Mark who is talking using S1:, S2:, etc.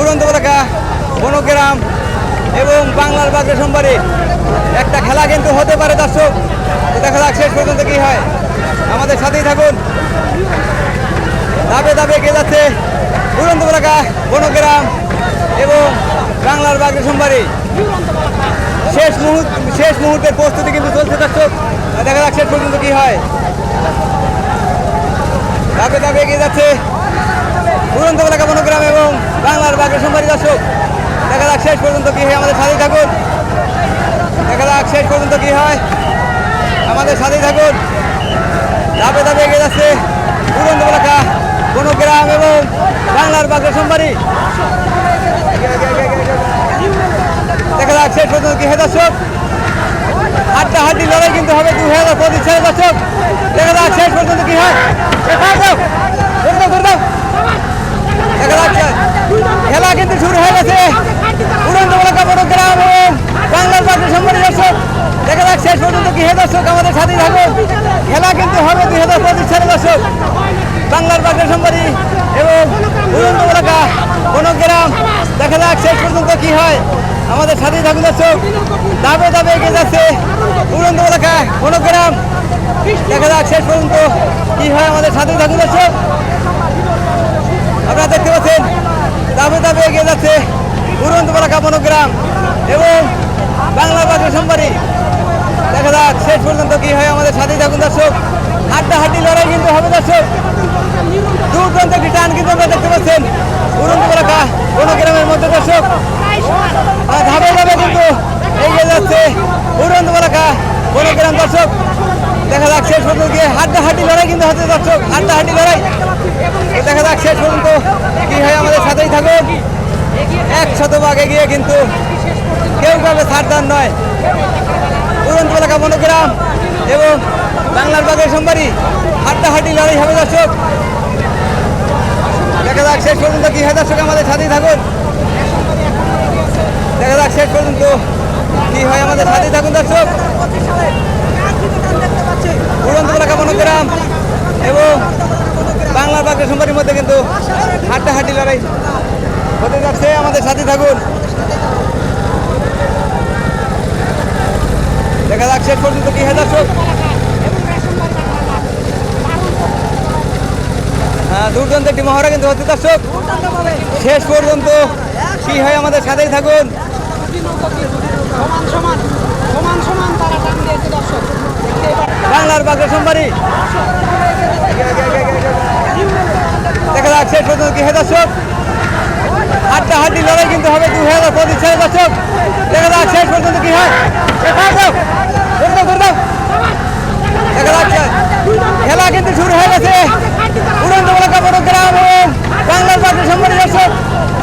S1: উড়ন্ত এলাকা বনগ্রাম এবং বাংলার বাজার সোমবারে একটা খেলা কিন্তু হতে পারে দর্শক। দেখা যাক শেষ পর্যন্ত কি হয়। আমাদের সাথেই থাকুন। দাবে দাবে এগিয়ে যাচ্ছে উড়ন্ত এলাকা বনগ্রাম এবং বাংলার বাগরে সোমবারে। শেষ মুহূর্ত, শেষ মুহূর্তের প্রস্তুতি কিন্তু চলছে দর্শক। দেখা যাক শেষ পর্যন্ত কি হয়। দাবে দাবে এগিয়ে যাচ্ছে উড়ন্ত এলাকা বনগ্রাম এবং বাংলার বাগরে সোমবারী দর্শক দেখা যাক শেষ পর্যন্ত কি হয় আমাদের সাথেই থাকুন দেখা যাক শেষ পর্যন্ত কি হয় আমাদের সাথেই থাকুন। ধাপে ধাপে এগিয়ে যাচ্ছে উড়ন্ত এলাকা, কোনো গ্রাম এবং বাংলার বাগরে সোমবারই দেখা যাক শেষ পর্যন্ত কি হয় দর্শক। হাড্ডা হাড্ডি লড়াই কিন্তু হবে দু হাজার পঁচিশ হাজার দর্শক। দেখা যাক শেষ পর্যন্ত কি হয় দেখা যাক করে দাও, করে দাও। দেখা যাচ্ছে খেলা কিন্তু শুরু হয়ে গেছে উড়ন্ত এলাকা বড়গ্রাম এবং বাংলার বাগরে সম্মানী দর্শক দেখা যাক শেষ পর্যন্ত কি হয় দর্শক আমাদের সাথেই থাকুন। খেলা কিন্তু হবে দুই হাজার পঁচিশ সালে দর্শক। বাংলার বাগরে সম্মানী এবং উড়ন্ত এলাকা বনগ্রাম দেখা যাক শেষ পর্যন্ত কি হয়। আমাদের সাথেই থাকুন দর্শক। দাবে দাবে এগিয়ে যাচ্ছে উড়ন্ত এলাকা বনগ্রাম দেখা যাক শেষ পর্যন্ত কি হয় আমাদের সাথেই থাকুন দর্শক। আপনারা দেখতে পাচ্ছেন দাবে দাবে এগিয়ে যাচ্ছে উড়ন্ত এলাকা বনগ্রাম এবং বাংলা বাজার সম্বারী দেখা যাক, শেষ পর্যন্ত কি হয় আমাদের সাথেই থাকুন দর্শক। হাড্ডা হাড্ডি লড়াই কিন্তু হবে দর্শক। দুর্দান্ত একটি টান কিন্তু আমরা দেখতে পাচ্ছেন। উড়ন্ত এলাকা কোন বনগ্রামের মধ্যে দর্শক। ধাপে ধাপে কিন্তু এগিয়ে যাচ্ছে উড়ন্ত এলাকা কোন বনগ্রাম দর্শক। দেখা যাক, শেষ পর্যন্ত গিয়ে হাড্ডা হাড্ডি লড়াই কিন্তু হচ্ছে দর্শক। হাড্ডা হাড্ডি লড়াই। দেখা যাক, শেষ পর্যন্ত কি হয় আমাদের সাথেই থাকুন। এক শতভাগ এগিয়ে কিন্তু কেউ কাউকে ছাড়দান নয়। উড়ন্ত এলাকা মনোগ্রাম এবং বাংলার বাগের সোমবারই হাড্ডা হাড্ডি লড়াই হবে দর্শক। দেখা যাক শেষ পর্যন্ত কি হয় দর্শক, আমাদের সাথেই থাকুন। দেখা যাক শেষ পর্যন্ত কি হয় আমাদের সাথেই থাকুন দর্শক। উড়ন্ত এলাকা মনোগ্রাম এবং বাংলার বাগের সোমবারের মধ্যে কিন্তু হাড্ডা হাড্ডি লড়াই হতে যাচ্ছে। আমাদের সাথে থাকুন দেখা যাক শেষ পর্যন্ত কি হয় দর্শক হ্যাঁ দুর্দান্ত একটি মহড়া কিন্তু হচ্ছে দর্শক। শেষ পর্যন্ত কি হয় আমাদের সাথেই থাকুন। বাংলার বাগের সোমবারই দেখা যাক, শেষ পর্যন্ত কি হয় দর্শক। হাড্ডা হাড্ডি লড়াই কিন্তু হবে দু হাজার পঁচিশ সালে দর্শক। দেখা যাক, শেষ পর্যন্ত কি হয়।